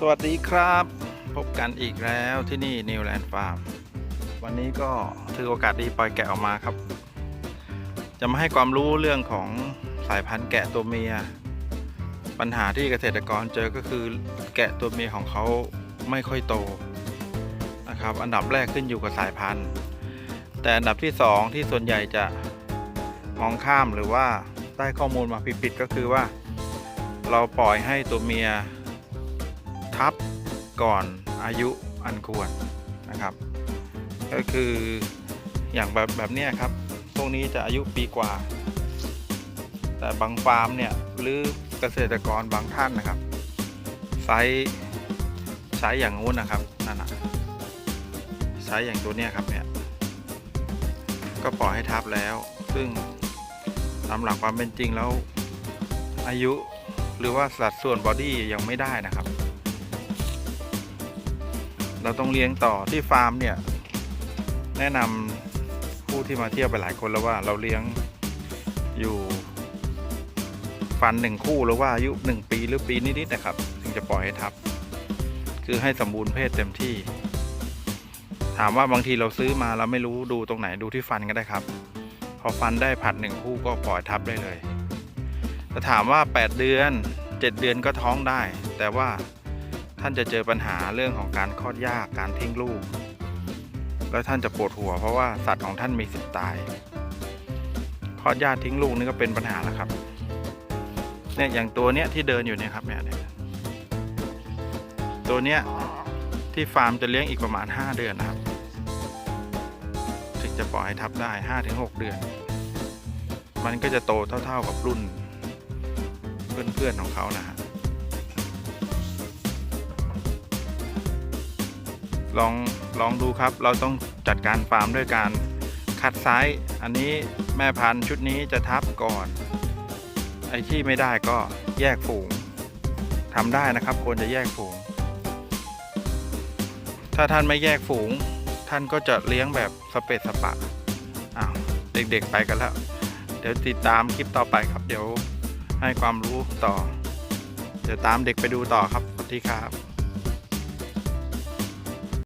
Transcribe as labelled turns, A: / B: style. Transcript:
A: สวัสดีครับ พบกันอีกแล้วที่นี่นิวแลนด์ฟาร์มวันนี้ก็ถือโอกาสดีปล่อยแกะออกมาครับ จะมาให้ความรู้เรื่องของสายพันธุ์แกะตัวเมีย ปัญหาที่เกษตรกรเจอก็คือแกะตัวเมียของเขาไม่ค่อยโตนะครับ อันดับแรกขึ้นอยู่กับสายพันธุ์ แต่อันดับที่สองที่ส่วนใหญ่จะมองข้ามหรือว่าได้ข้อมูลมาผิดๆก็คือว่า เราปล่อยให้ตัวเมีย ทับก่อนอายุอันควรนะครับ ก็คืออย่างแบบแบบนี้ครับ พวกนี้จะอายุปีกว่า แต่บางฟาร์มเนี่ยหรือเกษตรกรบางท่านนะครับไซส์ไซส์อย่างงู้นนะครับนั่นนะไซส์อย่างตัวเนี้ยครับเนี่ยก็ปล่อยให้ทับแล้ว ซึ่งตามหลักความเป็นจริงแล้วอายุหรือว่าสัดส่วนบอดี้ยังไม่ได้นะครับ เราต้องเลี้ยงต่อที่ฟาร์มเนี่ย แนะนำผู้ที่มาเที่ยวไปหลายคนแล้วว่าเราเลี้ยงอยู่ฟันหนึ่งคู่หรือว่าอายุหนึ่งปีหรือปีนิดๆนะครับ ถึงจะปล่อยให้ทับ คือให้สมบูรณ์เพศเต็มที่ ถามว่าบางทีเราซื้อมาเราไม่รู้ดูตรงไหนดูที่ฟันก็ได้ครับ พอฟันได้ผัดหนึ่งคู่ก็ปล่อยทับได้เลยแต่ถามว่า 8 เดือน 7 เดือนก็ท้องได้ แต่ว่า ท่านจะเจอปัญหาเรื่องของการคลอดยากการทิ้งลูก แล้วท่านจะปวดหัวเพราะว่าสัตว์ของท่านมีสิทธิ์ตายคลอดยากทิ้งลูกนี่ก็เป็นปัญหาแล้วครับเนี่ยอย่างตัวเนี้ยที่เดินอยู่เนี่ยครับเนี่ยตัวเนี้ยที่ฟาร์มจะเลี้ยงอีกประมาณ 5 เดือนนะครับถึงจะปล่อยให้ทับได้ 5-6 เดือน มันก็จะโตเท่า ๆกับรุ่น เพื่อนๆของเขานะฮะ ลองลองดูครับ เราต้องจัดการฟาร์มด้วยการคัดไซส์อันนี้แม่พันธุ์ชุดนี้จะทับก่อน ไอ้ที่ไม่ได้ก็แยกฝูงทำได้นะครับ ควรจะแยกฝูง ถ้าท่านไม่แยกฝูง ท่านก็จะเลี้ยงแบบสเปซสปะอ้าวเด็กๆไปกันแล้ว เดี๋ยวติดตามคลิปต่อไปครับ เดี๋ยวให้ความรู้ต่อ เดี๋ยวตามเด็กไปดูต่อครับสวัสดีครับ